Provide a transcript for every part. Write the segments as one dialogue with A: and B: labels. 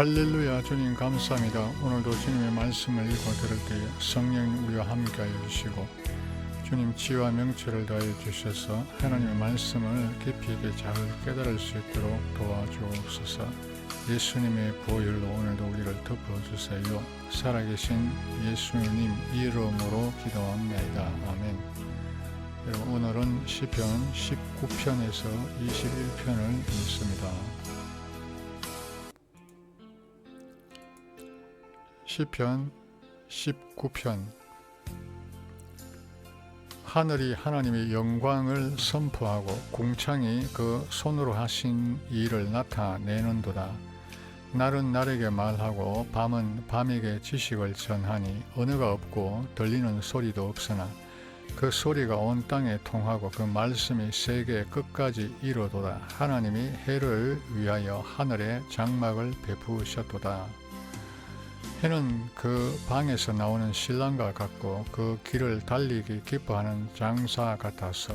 A: 할렐루야 주님 감사합니다. 오늘도 주님의 말씀을 읽고 들을 때에 성령 우리와 함께 하여 주시고 주님 지와 명철을 더해 주셔서 하나님의 말씀을 깊이 있게 잘 깨달을 수 있도록 도와주옵소서. 예수님의 보혈로 오늘도 우리를 덮어주세요. 살아계신 예수님 이름으로 기도합니다. 아멘. 여러분 오늘은 시편 19편에서 21편을 읽습니다. 시편 19편 하늘이 하나님의 영광을 선포하고 궁창이 그 손으로 하신 일을 나타내는도다. 날은 날에게 말하고 밤은 밤에게 지식을 전하니 언어가 없고 들리는 소리도 없으나 그 소리가 온 땅에 통하고 그 말씀이 세계 끝까지 이르도다. 하나님이 해를 위하여 하늘에 장막을 베푸셨도다. 해는 그 방에서 나오는 신랑과 같고 그 길을 달리기 기뻐하는 장사 같아서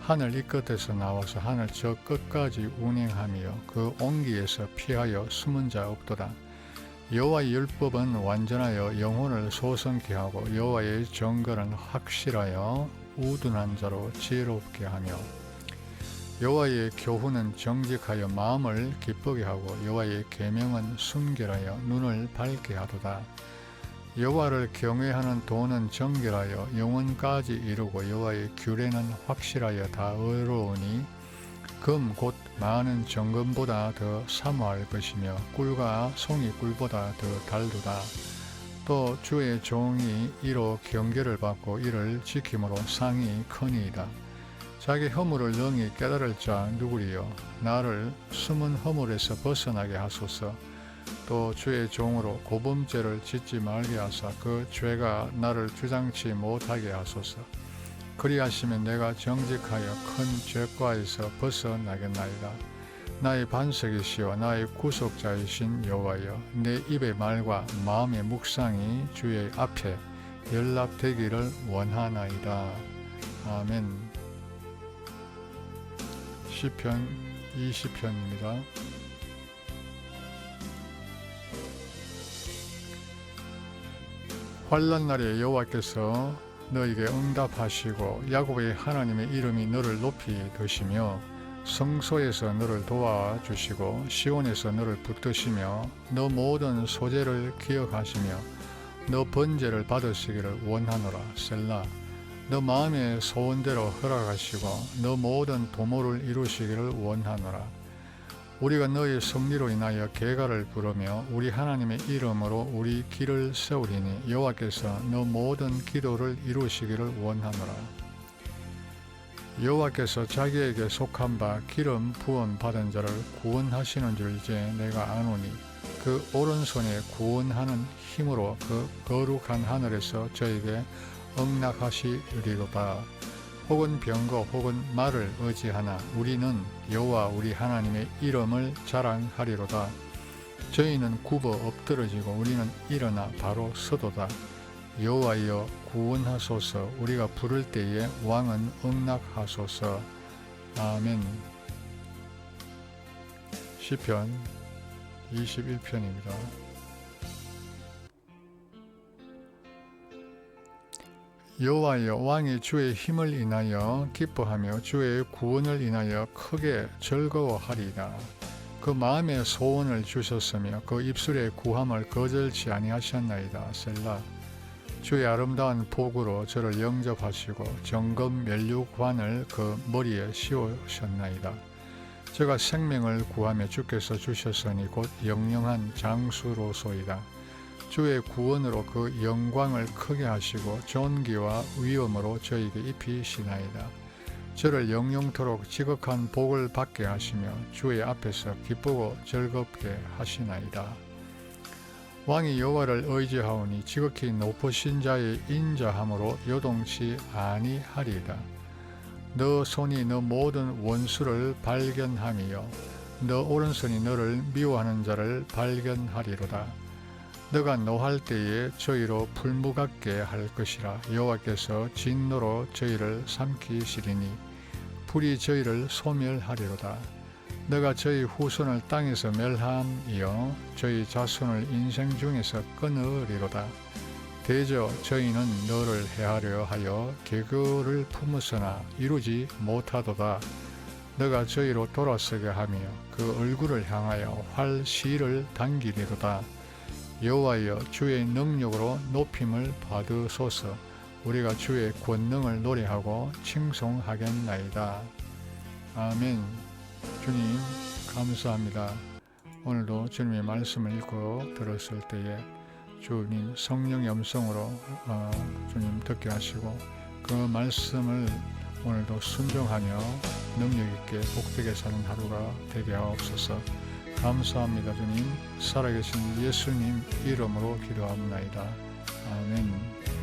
A: 하늘 이 끝에서 나와서 하늘 저 끝까지 운행하며 그 온기에서 피하여 숨은 자 없도다. 여호와의 율법은 완전하여 영혼을 소성케 하고 여호와의 정결은 확실하여 우둔한 자로 지혜롭게 하며 여호와의 교훈은 정직하여 마음을 기쁘게 하고 여호와의 계명은 순결하여 눈을 밝게 하도다. 여호와를 경외하는 도는 정결하여 영혼까지 이루고 여호와의 규례는 확실하여 다 의로우니 금 곧 많은 정금보다 더 사모할 것이며 꿀과 송이 꿀보다 더 달도다. 또 주의 종이 이로 경계를 받고 이를 지킴으로 상이 크니이다. 자기 허물을 능히 깨달을 자 누구리요? 나를 숨은 허물에서 벗어나게 하소서. 또 주의 종으로 고범죄를 짓지 말게 하사 그 죄가 나를 주장치 못하게 하소서. 그리하시면 내가 정직하여 큰 죄과에서 벗어나겠나이다. 나의 반석이시여 나의 구속자이신 여호와여. 내 입의 말과 마음의 묵상이 주의 앞에 연락되기를 원하나이다. 아멘 시편 20편입니다. 환란 날에 여호와께서 너에게 응답하시고 야곱의 하나님의 이름이 너를 높이 드시며 성소에서 너를 도와주시고 시온에서 너를 붙드시며 너 모든 소재를 기억하시며 너 번제를 받으시기를 원하노라 셀라 너 마음의 소원대로 허락하시고 너 모든 도모를 이루시기를 원하노라. 우리가 너의 승리로 인하여 개가를 부르며 우리 하나님의 이름으로 우리 길을 세우리니 여호와께서 너 모든 기도를 이루시기를 원하노라. 여호와께서 자기에게 속한 바 기름 부은 받은 자를 구원하시는 줄 이제 내가 아노니 그 오른손에 구원하는 힘으로 그 거룩한 하늘에서 저에게 응낙하시리로다. 혹은 병거 혹은 말을 의지하나 우리는 여호와 우리 하나님의 이름을 자랑하리로다. 저희는 굽어 엎드러지고 우리는 일어나 바로 서도다. 여호와여 구원하소서 우리가 부를 때에 왕은 응낙하소서. 아멘. 시편 21편입니다. 여호와여 왕이 주의 힘을 인하여 기뻐하며 주의 구원을 인하여 크게 즐거워하리이다. 그 마음의 소원을 주셨으며 그 입술의 구함을 거절치 아니하셨나이다. 셀라. 주의 아름다운 복으로 저를 영접하시고 정금 멸류관을 그 머리에 씌우셨나이다. 제가 생명을 구하며 주께서 주셨으니 곧 영영한 장수로소이다. 주의 구원으로 그 영광을 크게 하시고 존귀와 위엄으로 저에게 입히시나이다. 저를 영영토록 지극한 복을 받게 하시며 주의 앞에서 기쁘고 즐겁게 하시나이다. 왕이 여호와를 의지하오니 지극히 높으신 자의 인자함으로 요동치 아니하리이다. 너 손이 너 모든 원수를 발견하며 너 오른손이 너를 미워하는 자를 발견하리로다. 너가 노할 때에 저희로 풀무갑게 할 것이라 여호와께서 진노로 저희를 삼키시리니 불이 저희를 소멸하리로다 너가 저희 후손을 땅에서 멸함이여 저희 자손을 인생 중에서 끊으리로다. 대저 저희는 너를 해하려 하여 계교를 품었으나 이루지 못하도다. 너가 저희로 돌아서게 하며 그 얼굴을 향하여 활 시를 당기리로다. 여호와여 주의 능력으로 높임을 받으소서. 우리가 주의 권능을 노래하고 칭송하겠나이다. 아멘. 주님 감사합니다. 오늘도 주님의 말씀을 읽고 들었을 때에 주님 성령의 음성으로 어, 주님 듣게 하시고 그 말씀을 오늘도 순종하며 능력 있게 복되게 사는 하루가 되게 하옵소서. 감사합니다 주님 살아계신 예수님 이름으로 기도합나이다. 아멘.